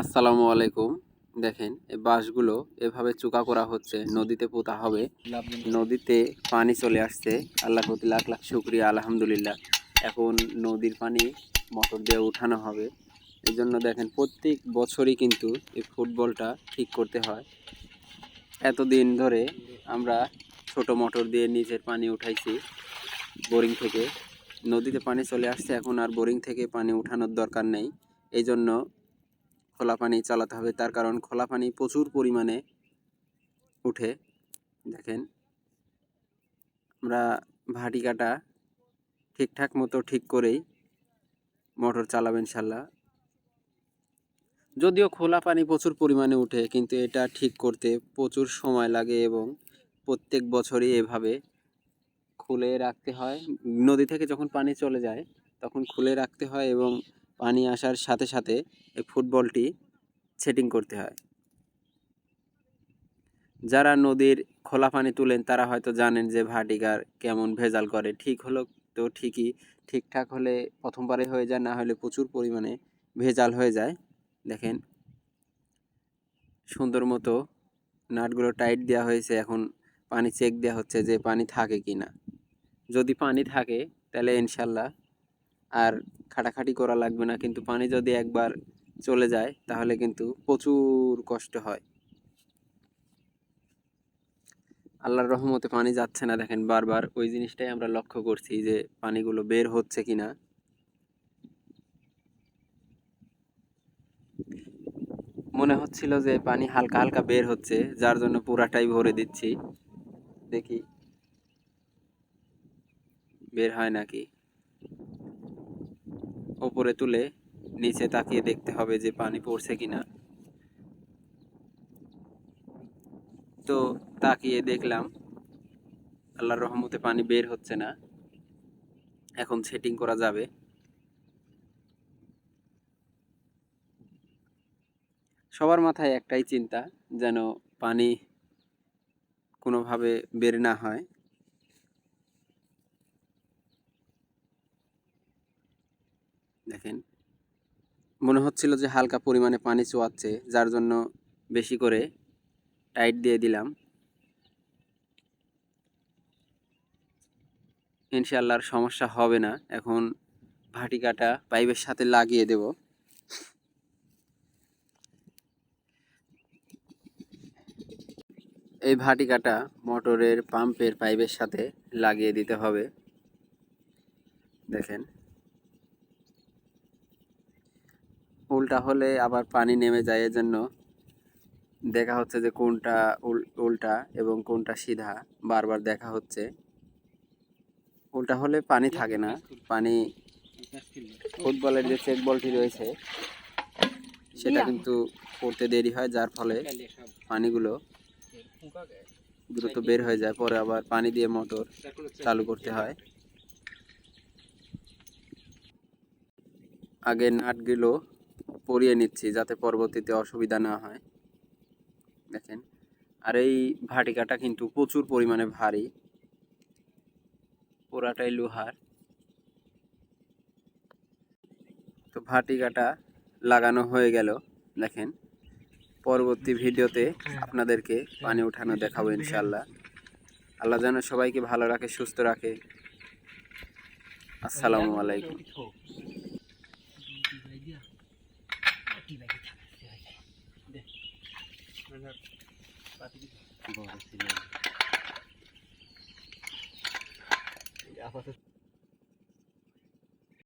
আসসালামু আলাইকুম। দেখেন এই বাঁশগুলো এভাবে চুকা করা হচ্ছে, নদীতে পোতা হবে। নদীতে পানি চলে আসছে। আল্লাহ প্রতি লাখ লাখ শুক্রিয়া, আলহামদুলিল্লাহ। এখন নদীর পানি মোটর দিয়ে উঠানো হবে। এই জন্য দেখেন, প্রত্যেক বছরই কিন্তু এই ফুটবলটা ঠিক করতে হয়। এতদিন ধরে আমরা ছোট মোটর দিয়ে নিচের পানি উঠাইছি বোরিং থেকে। নদীতে পানি চলে আসছে, এখন আর বোরিং থেকে পানি উঠানোর দরকার নেই। এই জন্য খোলা পানি চালাতে হবে। তার কারণ খোলা পানি প্রচুর পরিমাণে উঠে। দেখেন, আমরা ভাটি কাটা ঠিকঠাক মতো ঠিক করেই মোটর চালাবেন ইনশাল্লাহ। যদিও খোলা পানি প্রচুর পরিমাণে উঠে, কিন্তু এটা ঠিক করতে প্রচুর সময় লাগে এবং প্রত্যেক বছরই এভাবে খুলে রাখতে হয়। নদী থেকে যখন পানি চলে যায়, তখন খুলে রাখতে হয় এবং পানি আসার সাথে সাথে এই ফুটবলটি সেটিং করতে হয়। যারা নদীর খোলা পানি তুলেন, তারা হয়তো জানেন যে ভাটিকার কেমন ভেজাল করে। ঠিক হলো তো ঠিকই, ঠিকঠাক হলে প্রথমবারে হয়ে যায়, না হলে প্রচুর পরিমাণে ভেজাল হয়ে যায়। দেখেন, সুন্দর মতো নাটগুলো টাইট দেওয়া হয়েছে, এখন পানি চেক দেওয়া হচ্ছে যে পানি থাকে কি না যদি পানি থাকে, তাহলে ইনশাল্লাহ আর খাটাখাটি করা লাগবে না, কিন্তু পানি যদি একবার চলে যায়, তাহলে কিন্তু প্রচুর কষ্ট হয়। আল্লাহর রহমতে পানি যাচ্ছে না, দেখেন বারবার ওই জিনিসটাই আমরা লক্ষ্য করছি যে পানিগুলো বের হচ্ছে কিনা। মনে হচ্ছিল যে পানি হালকা হালকা বের হচ্ছে, যার জন্য পুরাটাই ভরে দিচ্ছি। দেখি, বের হয় নাকি? ওপরে তুলে নিচে তাকিয়ে দেখতে হবে যে পানি পড়ছে কিনা। তো তাকিয়ে দেখলাম, আল্লাহর রহমতে পানি বের হচ্ছে না। এখন সেটিং করা যাবে। সবার মাথায় একটাই চিন্তা, যেন পানি কোনোভাবে বের না হয়। দেখেন। মনে হচ্ছিল যে হালকা পরিমাণে পানি চোয়াচ্ছে, যার জন্য বেশি করে টাইট দিয়ে দিলাম। ইনশাল্লাহর সমস্যা হবে না। এখন ভাটিকাটা পাইপের সাথে লাগিয়ে দেব। এই ভাটিকাটা মোটরের পাম্পের পাইপের সাথে লাগিয়ে দিতে হবে। দেখেন। উল্টা হলে আবার পানি নেমে যায়, এজন্য দেখা হচ্ছে যে কোনটা উল- উল্টা এবং কোনটা সিধা বারবার দেখা হচ্ছে। উল্টা হলে পানি থাকে না, পানি ফুটবলের যে চেক বলটি রয়েছে, সেটা কিন্তু পড়তে দেরি হয়, যার ফলে পানিগুলো দ্রুত বের হয়ে যায়, পরে আবার পানি দিয়ে মোটর চালু করতে হয়। আগে নাটগুলো পরিয়ে নিচ্ছি যাতে পরবর্তীতে অসুবিধা না হয়। দেখেন, আর এই ভাটিকাটা কিন্তু প্রচুর পরিমাণে ভারী। পুরাটাই লোহার। তো ভাটিকাটা লাগানো হয়ে গেল। দেখেন, পরবর্তী ভিডিওতে আপনাদেরকে পানি উঠানো দেখাবো ইনশাল্লাহ আল্লাহ যেন সবাইকে ভালো রাখে, সুস্থ রাখে। আসসালামু আলাইকুম। আপাতত